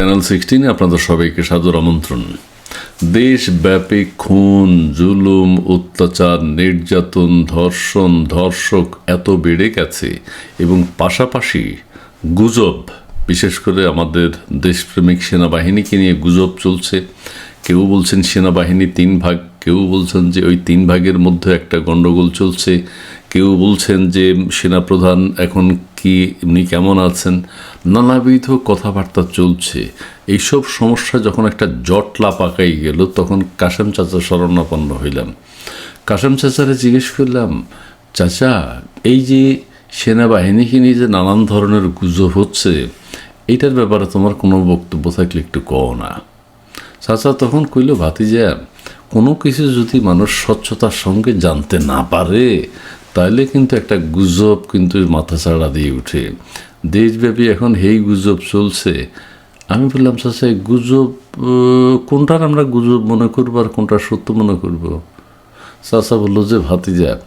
Channel সিক্সটিনে আপনাদের সবাইকে সাদর আমন্ত্রণ। দেশব্যাপী খুন, জুলুম, অত্যাচার, নির্যাতন, ধর্ষণ, ধর্ষক এত বেড়ে গেছে এবং পাশাপাশি গুজব, বিশেষ করে আমাদের দেশপ্রেমিক সেনাবাহিনীকে নিয়ে গুজব চলছে। কেউ বলছেন সেনাবাহিনী তিন ভাগ, কেউ বলছেন যে ওই তিন ভাগের মধ্যে একটা গণ্ডগোল চলছে। কেউ বলছেন যে সেনাপ্রধান এখন কি উনি কেমন আছেন? নানাবিধ কথাবার্তা চলছে। এইসব সমস্যা যখন একটা জটলা পাকাই গেল, তখন কাশেম চাচা শরণাপন্ন হইলাম। কাশেম চাচারে জিজ্ঞেস করলাম, চাচা, এই যে সেনাবাহিনীকে নিয়ে যে নানান ধরনের গুজব হচ্ছে, এইটার ব্যাপারে তোমার কোনো বক্তব্য থাকলে একটু কও না। চাচা তখন কইল, ভাতিজা, কোনো কিছু যদি মানুষ স্বচ্ছতার সঙ্গে জানতে না পারে তাহলে কিন্তু একটা গুজব কিন্তু মাথা ছাড়া দিয়ে উঠে। দেশব্যাপী এখন হেই গুজব চলছে। আমি বললাম স্যার সে গুজব কোনটার আমরা গুজব মনে করব আর কোনটা সত্য মনে করব? চাষা বলল যে, ভাতিজা,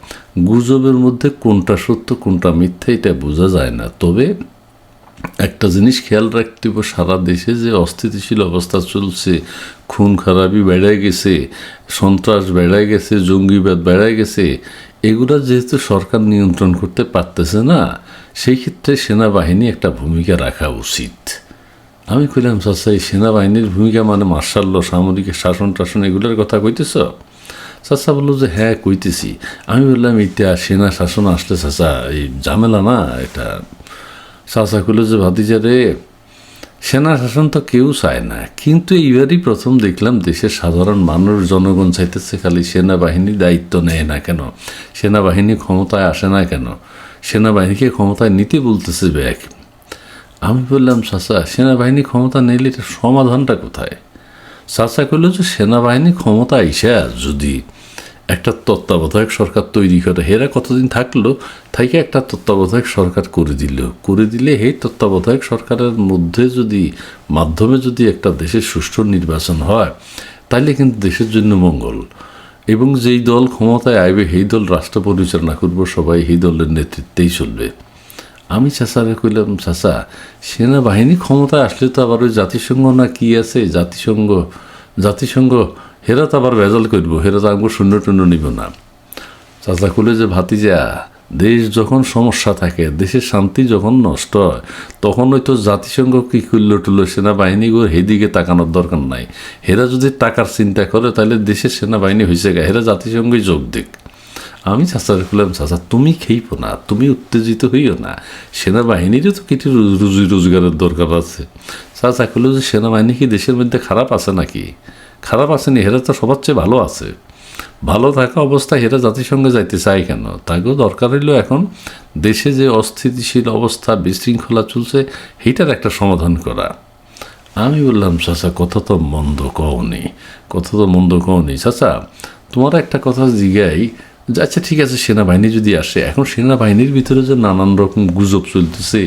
গুজবের মধ্যে কোনটা সত্য, কোনটা মিথ্যা এটা বোঝা যায় না। তবে একটা জিনিস খেয়াল রাখতে হবে, সারা দেশে যে অস্থিতিশীল অবস্থা চলছে, খুন খারাপি বেড়ে গেছে, সন্ত্রাস বেড়ে গেছে, জঙ্গিবাদ বেড়ে গেছে, এগুলো যেহেতু সরকার নিয়ন্ত্রণ করতে পারতেছে না, সেই ক্ষেত্রে সেনাবাহিনী একটা ভূমিকা রাখা উচিত। আমি কইলাম, চাচা, এই সেনাবাহিনীর ভূমিকা মানে মার্শাল্য সামরিক শাসন টাসন এগুলোর কথা কইতেছ? চাচা বলল যে হ্যাঁ কইতেছি। আমি বললাম এটা সেনা শাসন আসলে, চাচা, এই ঝামেলা না, এটা চাচা কইলো যে, ভাতিজা রে, সেনা শাসন তো কেউ চায় না। কিন্তু এইবারই প্রথম দেখলাম দেশের সাধারণ মানুষ, জনগণ চাইতেছে খালি সেনাবাহিনী দায়িত্ব নেয় না কেন? সেনাবাহিনী ক্ষমতায় আসে না কেন? সেনাবাহিনীকে ক্ষমতায় নিতে বলতেছে ব্যাগ। আমি বললাম চাচা সেনাবাহিনী ক্ষমতা নিলে এটা সমাধানটা কোথায়? চাচা কইল যে, সেনাবাহিনী ক্ষমতা আইসা যদি। একটা তত্ত্বাবধায়ক সরকার তৈরি করে। হেরা কতদিন থাকল থাকে একটা তত্ত্বাবধায়ক সরকার করে দিল। করে দিলে এই তত্ত্বাবধায়ক সরকারের মধ্যে যদি, মাধ্যমে যদি একটা দেশের সুষ্ঠু নির্বাচন হয় তাহলে কিন্তু দেশের জন্য মঙ্গল। এবং যেই দল ক্ষমতায় আইবে, সেই দল রাষ্ট্র পরিচালনা করব, সবাই সেই দলের নেতৃত্বেই চলবে। আমি চাচারে কইলাম, চাচা, সেনাবাহিনী ক্ষমতায় আসলে তো আবার ওই জাতিসংঘ না কি আছে? জাতিসংঘ জাতিসংঘ হেরা তো আবার ভেজাল করব হেরা তো আমাকে শূন্য টূন্য নিব না। চাচা কইলে যে, ভাতিজা, দেশ যখন সমস্যা থাকে, দেশের শান্তি যখন নষ্ট হয়, তখন ওই তো জাতিসংঘ কি করল টুলো সেনাবাহিনী গো সেদিকে তাকানোর দরকার নাই। হেরা যদি টাকার চিন্তা করে, তাহলে দেশের সেনাবাহিনী হয়েছে গা, হেরা জাতিসংঘে যোগ দিক। আমি চাচারে বললাম চাচা, তুমি খেইপো না, তুমি উত্তেজিত হইও না। সেনাবাহিনীরও তো কিছু রুজি রোজগারের দরকার আছে। চাচা কইলো যে, সেনাবাহিনী কি দেশের মধ্যে খারাপ আছে নাকি? খারাপ আসেনি হেরা তো সবার চেয়ে ভালো আছে। ভালো থাকা অবস্থায় হেরা জাতিসংঘে যাইতে চায় কেন? তাকেও দরকার হইল এখন দেশে যে অস্থিতিশীল অবস্থা, বিশৃঙ্খলা চলছে, সেইটার একটা সমাধান করা। আমি বললাম, চাচা, কথা তো মন্দ কওনি কথা তো মন্দ কওনি চাচা, তোমার একটা কথা জিগাই যে আচ্ছা ঠিক আছে, সেনাবাহিনী যদি আসে। এখন সেনাবাহিনীর ভিতরে যে নানান রকম গুজব চলতেছে,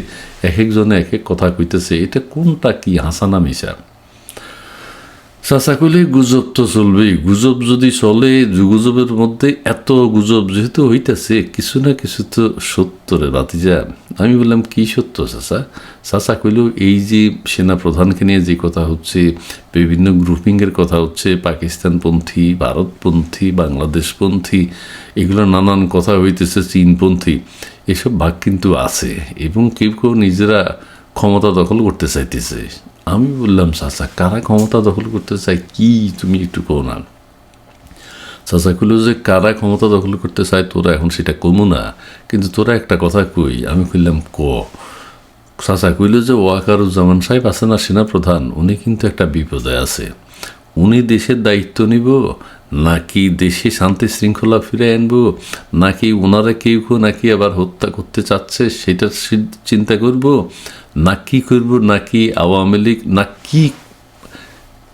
এক একজনে এক এক কথা কইতেছে, এটা কোনটা কি হাসানা মিশা চাচা কইলে গুজব তো চলবেই। গুজব যদি চলে, গুজবের মধ্যে এত গুজব যেহেতু হইতেছে, কিছু না কিছু তো সত্য রে বাতিজা। আমি বললাম, কি সত্য চাচা? চাচা কইল, এই যে সেনা প্রধানকে নিয়ে যে কথা হচ্ছে, বিভিন্ন গ্রুপিংয়ের কথা হচ্ছে, পাকিস্তানপন্থী, ভারতপন্থী, বাংলাদেশপন্থী, এগুলো নানান কথা হইতেছে চীনপন্থী, এসব ভাগ কিন্তু আছে এবং কেউ কেউ নিজেরা ক্ষমতা দখল করতে চাইতেছে। আমি বললাম, চাচা, কারা ক্ষমতা দখল করতে চায় কি তুমি একটু কো না? চাচা কইলো যে, কারা ক্ষমতা দখল করতে চায় তোরা এখন সেটা কমু না, কিন্তু তোরা একটা কথা কই। আমি কইলাম, ক? চাচা কইল যে, ওয়াকারুজ্জামান সাহেব আছে না সেনাপ্রধান, উনি কিন্তু একটা বিপদে আছে। উনি দেশের দায়িত্ব নিব, নাকি দেশে শান্তি শৃঙ্খলা ফিরে আনব, নাকি ওনারা কেউ কেউ নাকি আবার হত্যা করতে চাচ্ছে সেটার সি- চিন্তা করব, না কি করব নাকি আওয়ামী লীগ, না কি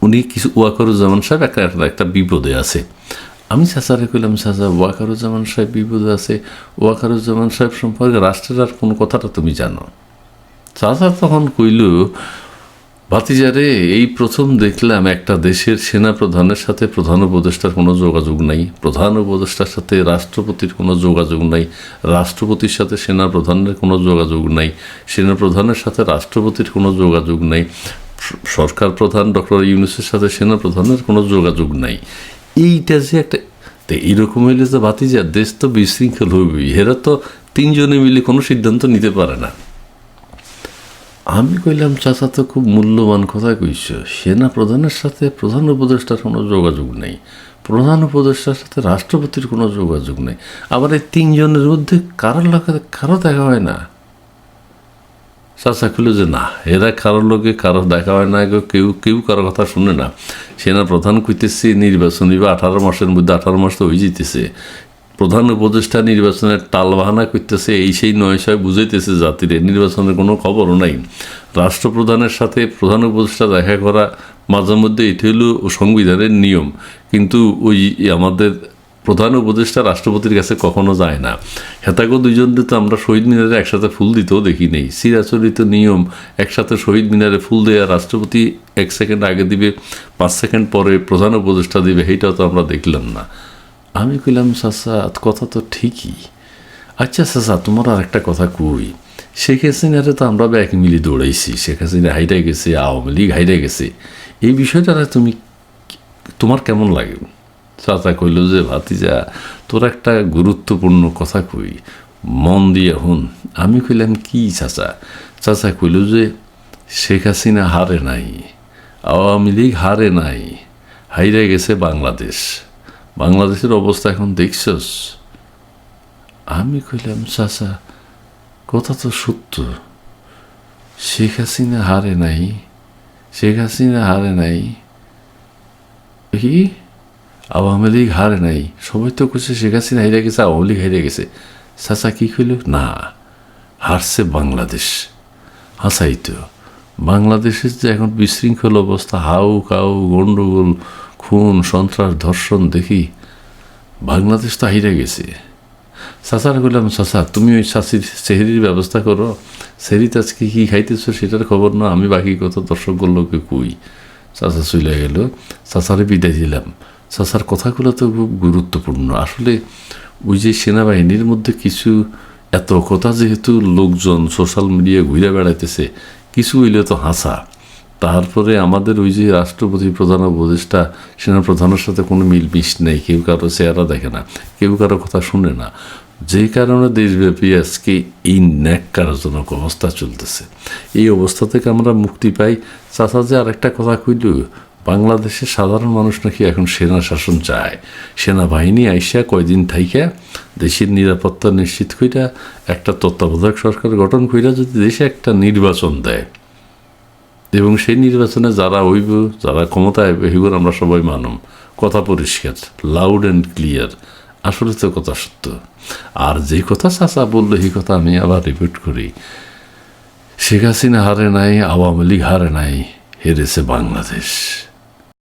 উনি কিছু ওয়াকারুজ্জামান সাহেব একটা- একটা বিপদে আছে। আমি চাচারে কইলাম, চাচা, ওয়াকারুজ্জামান সাহেব বিপদে আছে। ওয়াকারুজ্জামান সাহেব সম্পর্কে রাষ্ট্রের আর কোনো কথাটা তুমি জানো? চাচা তখন কইল ভাতিজারে এই প্রথম দেখলাম একটা দেশের সেনা প্রধানের সাথে প্রধান উপদেষ্টার কোনো যোগাযোগ নাই, প্রধান উপদেষ্টার সাথে রাষ্ট্রপতির কোনো যোগাযোগ নাই, রাষ্ট্রপতির সাথে সেনা প্রধানের কোনো যোগাযোগ নাই সেনা প্রধানের সাথে রাষ্ট্রপতির কোনো যোগাযোগ নাই সরকার প্রধান ডক্টর ইউনুসের সাথে সেনা প্রধানের কোনো যোগাযোগ নাই। এইটা যে একটা, তো এইরকম হইলে যে ভাতিজা, দেশ তো বিশৃঙ্খল হবেই এরা তো তিনজনে মিলে কোনো সিদ্ধান্ত নিতে পারে না। আমি কইলাম, চাচা তো খুব মূল্যবান কথা কইছ। সেনা প্রধানের সাথে প্রধান উপদেষ্টার কোনো যোগাযোগ নেই। প্রধান উপদেষ্টার সাথে রাষ্ট্রপতির কোনো যোগাযোগ নেই। আবার এই তিনজনের মধ্যে কারোর লোকে কারও দেখা হয় না? চাচা খুলে যে, না, এরা কারোর লোকে কারও দেখা হয় না কেউ কেউ কারও কথা শুনে না। সেনা প্রধান কইতেছে, নির্বাচনী বা আঠারো মাসের মধ্যে আঠারো মাস তো হয়ে যেতেছে উপদেষ্টা নির্বাচনের টালবাহানা করতেছে, এই সেই নয় ছয় বুঝাইতেছে জাতিরে। নির্বাচনের কোনো খবরও নাই। রাষ্ট্রপ্রধানের সাথে প্রধান উপদেষ্টা দেখা করা মাঝে মধ্যে এটি হলো সংবিধানের নিয়ম। কিন্তু ওই আমাদের প্রধান উপদেষ্টা রাষ্ট্রপতির কাছে কখনো যায় না। হেতাগো দুইজনকে তো আমরা শহীদ মিনারে একসাথে ফুল দিতেও দেখি নেই। চিরাচরিত নিয়ম, একসাথে শহীদ মিনারে ফুল দেয়া রাষ্ট্রপতি এক সেকেন্ড আগে দিবে, পাঁচ সেকেন্ড পরে প্রধান উপদেষ্টা দিবে সেইটাও তো আমরা দেখলাম না। আমি কইলাম, চাচা, কথা তো ঠিকই। আচ্ছা চাচা, তোমার আর একটা কথা কই। শেখ হাসিনারে তো আমরা ব্যাক মিলি দৌড়াইছি। শেখ হাসিনা হাইরে গেছে, আওয়ামী লীগ হাইরে গেছে। এই বিষয়টা তুমি তোমার কেমন লাগে? চাচা কইল, যে ভাতিজা, তোর একটা গুরুত্বপূর্ণ কথা কই। মন দিয়ে হুন। আমি কইলাম, কি চাচা? চাচা কইল, যে শেখ হাসিনা হারে নাই, আওয়ামী লীগ হারে নাই, হাইরে গেছে বাংলাদেশ। বাংলাদেশের অবস্থা এখন দেখছস? আমি কইলাম, চাচা, কথা তো সত্য। শেখ হাসিনা হারে নাই, শেখ হাসিনা হারে নাই। কি? আওয়ামী লীগ হারে নাই। সবাই তো করছে শেখ হাসিনা হেরে গেছে, আওয়ামী লীগ হেরে গেছে। চাচা কি কইল? না, হারছে বাংলাদেশ। হাসাই তো বাংলাদেশের যে এখন বিশৃঙ্খল অবস্থা, হাউ কাউ গন্ডগোল খুন, সন্ত্রাস, ধর্ষণ দেখি বাংলাদেশ তো হাইরে গেছে। চাচার কইলাম, চাচা, তুমি ওই চাষির সেহেরির ব্যবস্থা করো। সেহরিতে আজকে কী খাইতেছো সেটার খবর না, আমি বাকি কত দর্শকগুলোকে কই? চাচা চলে গেল। চাচারে বিদায় দিলাম। চাচার কথাগুলো তো খুব গুরুত্বপূর্ণ। আসলে ওই যে সেনাবাহিনীর মধ্যে কিছু এত কথা যেহেতু লোকজন সোশ্যাল মিডিয়া ঘুরে বেড়াইতেছে, কিছু হইলে তো হাসা। তারপরে আমাদের ওই যে রাষ্ট্রপতি প্রধান উপদেষ্টা সেনা প্রধানের সাথে কোনো মিল মিশ নেই, কেউ কারও চেহারা দেখে না, কেউ কারও কথা শুনে না। যে কারণে দেশব্যাপী আজকে এই ন্যাক্কারজনক অবস্থা চলতেছে। এই অবস্থা থেকে আমরা মুক্তি পাই। চাচা যে আরেকটা কথা কইল বাংলাদেশের সাধারণ মানুষ নাকি এখন সেনা শাসন চায়। সেনাবাহিনী আইসা কয়দিন থাইকা, দেশের নিরাপত্তা নিশ্চিত কইরা একটা তত্ত্বাবধায়ক সরকার গঠন কইরা যদি দেশে একটা নির্বাচন দেয় এবং সেই নির্বাচনে যারা হইব, যারা ক্ষমতা হইব সেগুলো আমরা সবাই মানম। কথা পরিষ্কার লাউড অ্যান্ড ক্লিয়ার আসলে তো কথা সত্য। আর যে কথা চাচা বলল, সেই কথা আমি আবার রিপিট করি। শেখ হাসিনা হারে নাই, আওয়ামী লীগ হারে নাই, হেরেছে বাংলাদেশ।